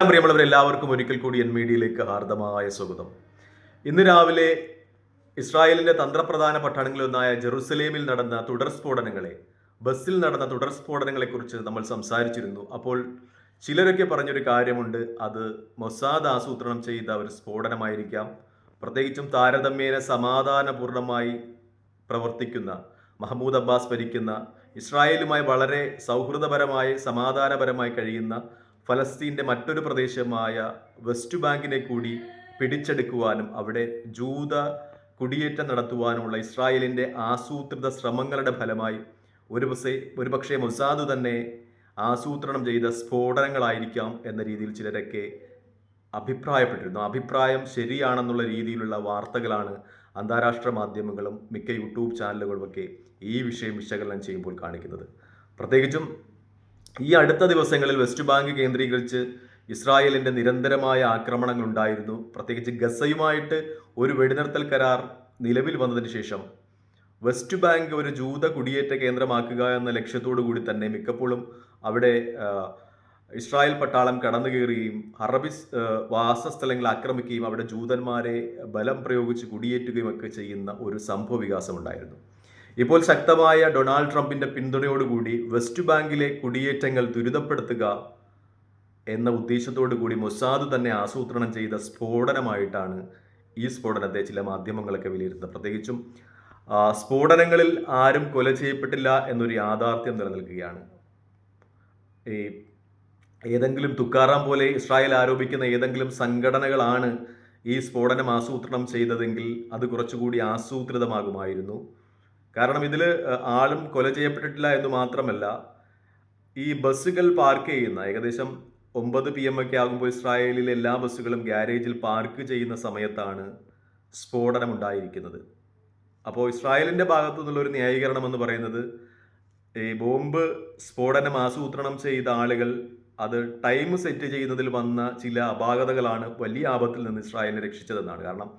പ്രിയമുള്ളവർ എല്ലാവർക്കും ഒരിക്കൽ കൂടി എൻ മീഡിയയിലേക്ക് ഹാർദമായ സ്വാഗതം. ഇന്ന് രാവിലെ ഇസ്രായേലിന്റെ തന്ത്രപ്രധാന പട്ടണങ്ങളിലൊന്നായ ജെറുസലേമിൽ നടന്ന തുടർ സ്ഫോടനങ്ങളെ ബസ്സിൽ നടന്ന തുടർ സ്ഫോടനങ്ങളെ കുറിച്ച് നമ്മൾ സംസാരിച്ചിരുന്നു. അപ്പോൾ ചിലരൊക്കെ പറഞ്ഞൊരു കാര്യമുണ്ട് അത് മൊസാദ് ആസൂത്രണം ചെയ്ത ഒരു സ്ഫോടനമായിരിക്കാം. പ്രത്യേകിച്ചും താരതമ്യേന സമാധാനപൂർണമായി പ്രവർത്തിക്കുന്ന മഹമ്മൂദ് അബ്ബാസ് ഭരിക്കുന്ന ഇസ്രായേലുമായി വളരെ സൗഹൃദപരമായി സമാധാനപരമായി കഴിയുന്ന ഫലസ്തീന്റെ മറ്റൊരു പ്രദേശമായ വെസ്റ്റ് ബാങ്കിനെ കൂടി പിടിച്ചെടുക്കുവാനും അവിടെ ജൂത കുടിയേറ്റം നടത്തുവാനുമുള്ള ഇസ്രായേലിന്റെ ആസൂത്രിത ശ്രമങ്ങളുടെ ഫലമായി ഒരു പക്ഷേ ഒരുപക്ഷെ മൊസാദ് തന്നെ ആസൂത്രണം ചെയ്ത സ്ഫോടനങ്ങളായിരിക്കാം എന്ന രീതിയിൽ ചിലരൊക്കെ അഭിപ്രായപ്പെട്ടിരുന്നു. അഭിപ്രായം ശരിയാണെന്നുള്ള രീതിയിലുള്ള വാർത്തകളാണ് അന്താരാഷ്ട്ര മാധ്യമങ്ങളും മിക്ക യൂട്യൂബ് ചാനലുകളുമൊക്കെ ഈ വിഷയം വിശകലനം ചെയ്യുമ്പോൾ കാണിക്കുന്നത്. പ്രത്യേകിച്ചും ഈ അടുത്ത ദിവസങ്ങളിൽ വെസ്റ്റ് ബാങ്ക് കേന്ദ്രീകരിച്ച് ഇസ്രായേലിന്റെ നിരന്തരമായ ആക്രമണങ്ങൾ ഉണ്ടായിരുന്നു പ്രത്യേകിച്ച് ഗസയുമായിട്ട് ഒരു വെടിനിർത്തൽ കരാർ നിലവിൽ വന്നതിന് ശേഷം വെസ്റ്റ് ബാങ്ക് ഒരു ജൂത കുടിയേറ്റ കേന്ദ്രമാക്കുക എന്ന ലക്ഷ്യത്തോടു കൂടി തന്നെ മിക്കപ്പോഴും അവിടെ ഇസ്രായേൽ പട്ടാളം കടന്നു കയറുകയും അറബി വാസസ്ഥലങ്ങൾ ആക്രമിക്കുകയും അവിടെ ജൂതന്മാരെ ബലം പ്രയോഗിച്ച് കുടിയേറ്റുകയും ഒക്കെ ചെയ്യുന്ന ഒരു സംഭവ വികാസം ഉണ്ടായിരുന്നു ഇപ്പോൾ ശക്തമായ ഡൊണാൾഡ് ട്രംപിന്റെ പിന്തുണയോടുകൂടി വെസ്റ്റ് ബാങ്കിലെ കുടിയേറ്റങ്ങൾ ദുരിതപ്പെടുത്തുക എന്ന ഉദ്ദേശത്തോടു കൂടി മൊസാദ് തന്നെ ആസൂത്രണം ചെയ്ത സ്ഫോടനമായിട്ടാണ് ഈ സ്ഫോടനത്തെ ചില മാധ്യമങ്ങളൊക്കെ വിലയിരുത്തുന്നത്. പ്രത്യേകിച്ചും സ്ഫോടനങ്ങളിൽ ആരും കൊല ചെയ്യപ്പെട്ടില്ല എന്നൊരു യാഥാർത്ഥ്യം നിലനിൽക്കുകയാണ്. ഈ ഏതെങ്കിലും തുക്കാറാം പോലെ ഇസ്രായേൽ ആരോപിക്കുന്ന ഏതെങ്കിലും സംഘടനകളാണ് ഈ സ്ഫോടനം ആസൂത്രണം ചെയ്തതെങ്കിൽ അത് കുറച്ചുകൂടി ആസൂത്രിതമാകുമായിരുന്നു. കാരണം ഇതിൽ ആളും കൊല ചെയ്യപ്പെട്ടിട്ടില്ല എന്ന് മാത്രമല്ല ഈ ബസ്സുകൾ പാർക്ക് ചെയ്യുന്ന ഏകദേശം ഒമ്പത് പി എം ഒക്കെ ആകുമ്പോൾ ഇസ്രായേലിലെ എല്ലാ ബസ്സുകളും ഗ്യാരേജിൽ പാർക്ക് ചെയ്യുന്ന സമയത്താണ് സ്ഫോടനം ഉണ്ടായിരിക്കുന്നത്. അപ്പോൾ ഇസ്രായേലിന്റെ ഭാഗത്തു നിന്നുള്ള ഒരു ന്യായീകരണം എന്ന് പറയുന്നത് ഈ ബോംബ് സ്ഫോടനം ആസൂത്രണം ചെയ്ത ആളുകൾ അത് ടൈം സെറ്റ് ചെയ്യുന്നതിൽ വന്ന ചില അപാകതകളാണ് വലിയ ആപത്തിൽ നിന്ന് ഇസ്രായേലിനെ രക്ഷിച്ചതെന്നാണ്. കാരണം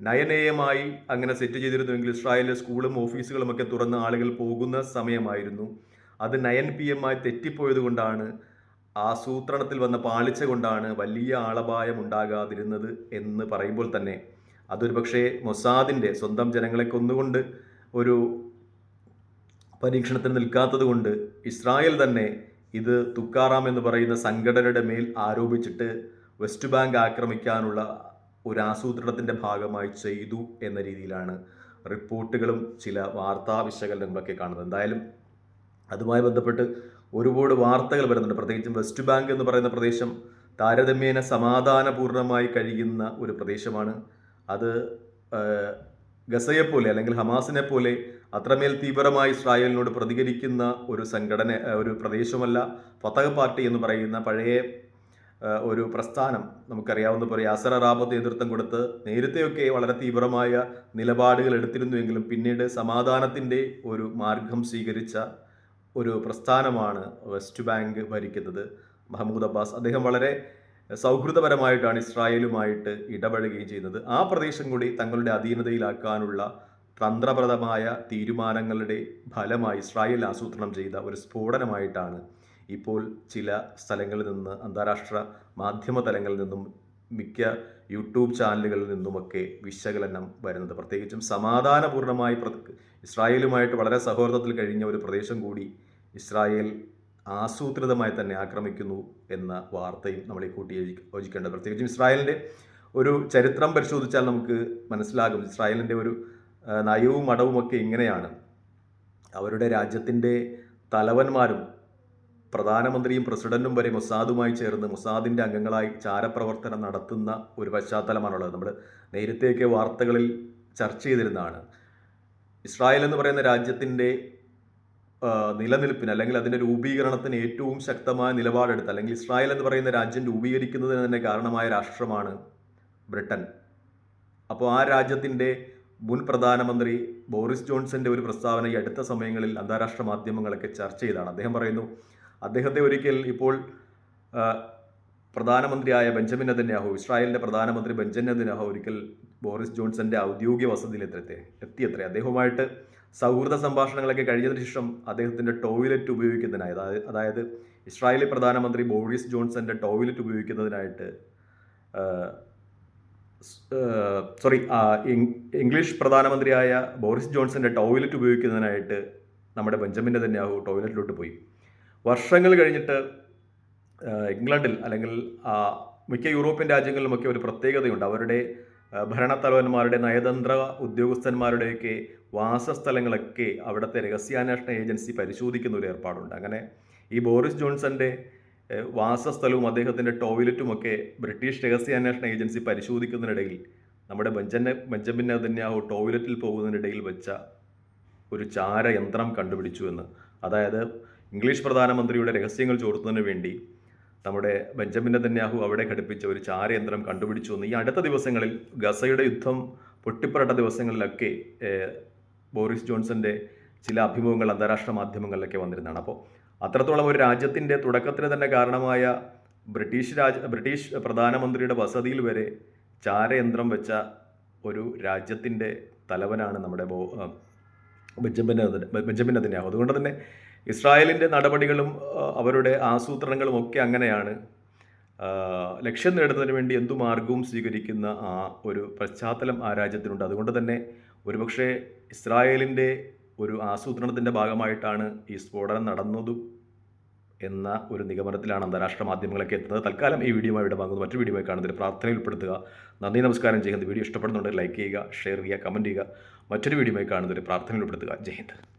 നയൻ എ എം ആയി അങ്ങനെ സെറ്റ് ചെയ്തിരുന്നുവെങ്കിൽ ഇസ്രായേലിലെ സ്കൂളും ഓഫീസുകളും ഒക്കെ തുറന്ന് ആളുകൾ പോകുന്ന സമയമായിരുന്നു. അത് നയൻ പി എം ആയി തെറ്റിപ്പോയത് കൊണ്ടാണ് ആസൂത്രണത്തിൽ വന്ന പാളിച്ച കൊണ്ടാണ് വലിയ ആളപായം ഉണ്ടാകാതിരുന്നത് എന്ന് പറയുമ്പോൾ തന്നെ. അതൊരു പക്ഷേ മൊസാദിന്റെ സ്വന്തം ജനങ്ങളെ കൊന്നുകൊണ്ട് ഒരു പരീക്ഷണത്തിന് നിൽക്കാത്തത് കൊണ്ട് ഇസ്രായേൽ തന്നെ ഇത് തുക്കാറാം എന്ന് പറയുന്ന സംഘടനയുടെ മേൽ ആരോപിച്ചിട്ട് വെസ്റ്റ് ബാങ്ക് ആക്രമിക്കാനുള്ള ഒരു ആസൂത്രണത്തിന്റെ ഭാഗമായി ചെയ്തു എന്ന രീതിയിലാണ് റിപ്പോർട്ടുകളും ചില വാർത്താ വിശകലനങ്ങളൊക്കെ കാണുന്നത്. എന്തായാലും അതുമായി ബന്ധപ്പെട്ട് ഒരുപാട് വാർത്തകൾ വരുന്നുണ്ട്. പ്രത്യേകിച്ചും വെസ്റ്റ് ബാങ്ക് എന്ന് പറയുന്ന പ്രദേശം താരതമ്യേന സമാധാനപൂർണമായി കഴിയുന്ന ഒരു പ്രദേശമാണ്. അത് ഗസയെ ഗസയെപ്പോലെ അല്ലെങ്കിൽ ഹമാസിനെ പോലെ അത്രമേൽ തീവ്രമായി ഇസ്രായേലിനോട് പ്രതികരിക്കുന്ന ഒരു സംഘടന ഒരു പ്രദേശമല്ല. ഫതഹ് പാർട്ടി എന്ന് പറയുന്ന പഴയ ഒരു പ്രസ്ഥാനം. നമുക്കറിയാവുന്ന പോലെ യാസർ അറാബത്ത് നേതൃത്വം കൊടുത്ത് നേരത്തെയൊക്കെ വളരെ തീവ്രമായ നിലപാടുകൾ എടുത്തിരുന്നുവെങ്കിലും പിന്നീട് സമാധാനത്തിന്റെ ഒരു മാർഗം സ്വീകരിച്ച ഒരു പ്രസ്ഥാനമാണ് വെസ്റ്റ് ബാങ്ക് ഭരിക്കുന്നത്. മഹമ്മൂദ് അബ്ബാസ് അദ്ദേഹം വളരെ സൗഹൃദപരമായിട്ടാണ് ഇസ്രായേലുമായിട്ട് ഇടപഴകുകയും ചെയ്യുന്നത്. ആ പ്രദേശം കൂടി തങ്ങളുടെ അധീനതയിലാക്കാനുള്ള തന്ത്രപ്രദമായ തീരുമാനങ്ങളുടെ ഫലമായി ഇസ്രായേൽ ആസൂത്രണം ചെയ്ത ഒരു സ്ഫോടനമായിട്ടാണ് ഇപ്പോൾ ചില സ്ഥലങ്ങളിൽ നിന്ന് അന്താരാഷ്ട്ര മാധ്യമ തലങ്ങളിൽ നിന്നും മിക്ക യൂട്യൂബ് ചാനലുകളിൽ നിന്നുമൊക്കെ വിശകലനം വരുന്നത്. പ്രത്യേകിച്ചും സമാധാനപൂർണമായി ഇസ്രായേലുമായിട്ട് വളരെ സൗഹൃദത്തിൽ കഴിഞ്ഞ ഒരു പ്രദേശം കൂടി ഇസ്രായേൽ ആസൂത്രിതമായി തന്നെ ആക്രമിക്കുന്നു എന്ന വാർത്തയും നമ്മൾ ഈ കൂട്ടി യോജി- യോജിക്കേണ്ടത് പ്രത്യേകിച്ചും ഇസ്രായേലിന്റെ ഒരു ചരിത്രം പരിശോധിച്ചാൽ നമുക്ക് മനസ്സിലാകും. ഇസ്രായേലിന്റെ ഒരു നയവും മടവുമൊക്കെ ഇങ്ങനെയാണ്. അവരുടെ രാജ്യത്തിന്റെ തലവന്മാരും പ്രധാനമന്ത്രിയും പ്രസിഡന്റും വരെ മൊസാദുമായി ചേർന്ന് മൊസാദിന്റെ അംഗങ്ങളായി ചാരപ്രവർത്തനം നടത്തുന്ന ഒരു പശ്ചാത്തലമാണുള്ളത്. നമ്മൾ നേരത്തെയൊക്കെ വാർത്തകളിൽ ചർച്ച ചെയ്തിരുന്നതാണ്. ഇസ്രായേൽ എന്ന് പറയുന്ന രാജ്യത്തിന്റെ നിലനിൽപ്പിന് അല്ലെങ്കിൽ അതിന്റെ രൂപീകരണത്തിന് ഏറ്റവും ശക്തമായ നിലപാടെടുത്ത് അല്ലെങ്കിൽ ഇസ്രായേൽ എന്ന് പറയുന്ന രാജ്യം രൂപീകരിക്കുന്നതിന് തന്നെ കാരണമായ രാഷ്ട്രമാണ് ബ്രിട്ടൻ. അപ്പോൾ ആ രാജ്യത്തിന്റെ മുൻ പ്രധാനമന്ത്രി ബോറിസ് ജോൺസന്റെ ഒരു പ്രസ്താവന ഈ അടുത്ത സമയങ്ങളിൽ അന്താരാഷ്ട്ര മാധ്യമങ്ങളൊക്കെ ചർച്ച ചെയ്താണ്. അദ്ദേഹം പറയുന്നു അദ്ദേഹത്തെ ഒരിക്കൽ ഇപ്പോൾ പ്രധാനമന്ത്രിയായ ബെഞ്ചമിൻ നെതന്യാഹു ഇസ്രായേലിന്റെ പ്രധാനമന്ത്രി ബെഞ്ചമിൻ നെതന്യാഹു ഒരിക്കൽ ബോറിസ് ജോൺസന്റെ ഔദ്യോഗിക വസതിയിൽ എത്തി എത്തിയത്രേ. അദ്ദേഹവുമായിട്ട് സൗഹൃദ സംഭാഷണങ്ങളൊക്കെ കഴിഞ്ഞതിന് ശേഷം അദ്ദേഹത്തിന്റെ ടോയ്ലറ്റ് ഉപയോഗിക്കുന്നതിനായി അതായത് അതായത് ഇസ്രായേലി പ്രധാനമന്ത്രി ബോറിസ് ജോൺസന്റെ ടോയ്ലറ്റ് ഉപയോഗിക്കുന്നതിനായിട്ട് സോറി ഇംഗ്ലീഷ് പ്രധാനമന്ത്രിയായ ബോറിസ് ജോൺസന്റെ ടോയ്ലറ്റ് ഉപയോഗിക്കുന്നതിനായിട്ട് നമ്മുടെ ബെഞ്ചമിൻ നെതന്യാഹു ടോയ്ലറ്റിലോട്ട് പോയി. വർഷങ്ങൾ കഴിഞ്ഞിട്ട് ഇംഗ്ലണ്ടിൽ അല്ലെങ്കിൽ മിക്ക യൂറോപ്യൻ രാജ്യങ്ങളിലുമൊക്കെ ഒരു പ്രത്യേകതയുണ്ട്. അവരുടെ ഭരണത്തലവന്മാരുടെ നയതന്ത്ര ഉദ്യോഗസ്ഥന്മാരുടെയൊക്കെ വാസസ്ഥലങ്ങളൊക്കെ അവിടുത്തെ രഹസ്യാന്വേഷണ ഏജൻസി പരിശോധിക്കുന്ന ഒരു ഏർപ്പാടുണ്ട്. അങ്ങനെ ഈ ബോറിസ് ജോൺസന്റെ വാസസ്ഥലവും അദ്ദേഹത്തിന്റെ ടോയ്ലറ്റുമൊക്കെ ബ്രിട്ടീഷ് രഹസ്യാന്വേഷണ ഏജൻസി പരിശോധിക്കുന്നതിനിടയിൽ നമ്മുടെ ബെഞ്ചനെ ബെഞ്ചമിൻ നെതന്യാഹു ടോയ്ലറ്റിൽ പോകുന്നതിനിടയിൽ വെച്ച ഒരു ചാരയന്ത്രം കണ്ടുപിടിച്ചു എന്ന്. അതായത് ഇംഗ്ലീഷ് പ്രധാനമന്ത്രിയുടെ രഹസ്യങ്ങൾ ചോർത്തുന്നതിന് വേണ്ടി നമ്മുടെ ബെഞ്ചമിൻ നെതന്യാഹു അവിടെ ഘടിപ്പിച്ച ഒരു ചാരയന്ത്രം കണ്ടുപിടിച്ചു എന്ന് ഈ അടുത്ത ദിവസങ്ങളിൽ ഗസയുടെ യുദ്ധം പൊട്ടിപ്പുറട്ട ദിവസങ്ങളിലൊക്കെ ബോറിസ് ജോൺസന്റെ ചില അഭിമുഖങ്ങൾ അന്താരാഷ്ട്ര മാധ്യമങ്ങളിലൊക്കെ വന്നിരുന്നതാണ്. അപ്പോൾ അത്രത്തോളം ഒരു രാജ്യത്തിന്റെ തുടക്കത്തിന് തന്നെ കാരണമായ ബ്രിട്ടീഷ് രാജ ബ്രിട്ടീഷ് പ്രധാനമന്ത്രിയുടെ വസതിയിൽ വരെ ചാരയന്ത്രം വെച്ച ഒരു രാജ്യത്തിന്റെ തലവനാണ് നമ്മുടെ ബോ ബെഞ്ചമിൻ ബെഞ്ചമിൻ നെതന്യാഹു അതുകൊണ്ട് തന്നെ ഇസ്രായേലിന്റെ നടപടികളും അവരുടെ ആസൂത്രണങ്ങളും ഒക്കെ അങ്ങനെയാണ്. ലക്ഷ്യം നേടുന്നതിന് വേണ്ടി എന്തു മാർഗവും സ്വീകരിക്കുന്ന ആ ഒരു പശ്ചാത്തലം ആ രാജ്യത്തിനുണ്ട്. അതുകൊണ്ട് തന്നെ ഒരുപക്ഷെ ഇസ്രായേലിന്റെ ഒരു ആസൂത്രണത്തിന്റെ ഭാഗമായിട്ടാണ് ഈ സ്ഫോടനം നടന്നതും എന്ന ഒരു നിഗമനത്തിലാണ് അന്താരാഷ്ട്ര മാധ്യമങ്ങളൊക്കെ എത്തുന്നത്. തൽക്കാലം ഈ വീഡിയോ ഇവിടെ വാങ്ങുന്നു. മറ്റു വീഡിയോ കാണുന്നതിൽ പ്രാർത്ഥനയിൽ ഉൾപ്പെടുത്തുക. നന്ദി നമസ്കാരം. ചെയ്യുന്നത് വീഡിയോ ഇഷ്ടപ്പെടുന്നുണ്ടെങ്കിൽ ലൈക്ക് ചെയ്യുക ഷെയർ ചെയ്യുക കമന്റ് ചെയ്യുക. മറ്റൊരു വീഡിയോ കാണുന്നതിൽ പ്രാർത്ഥനയിൽ ഉൾപ്പെടുത്തുക. ജയ് ഹിന്ദ്.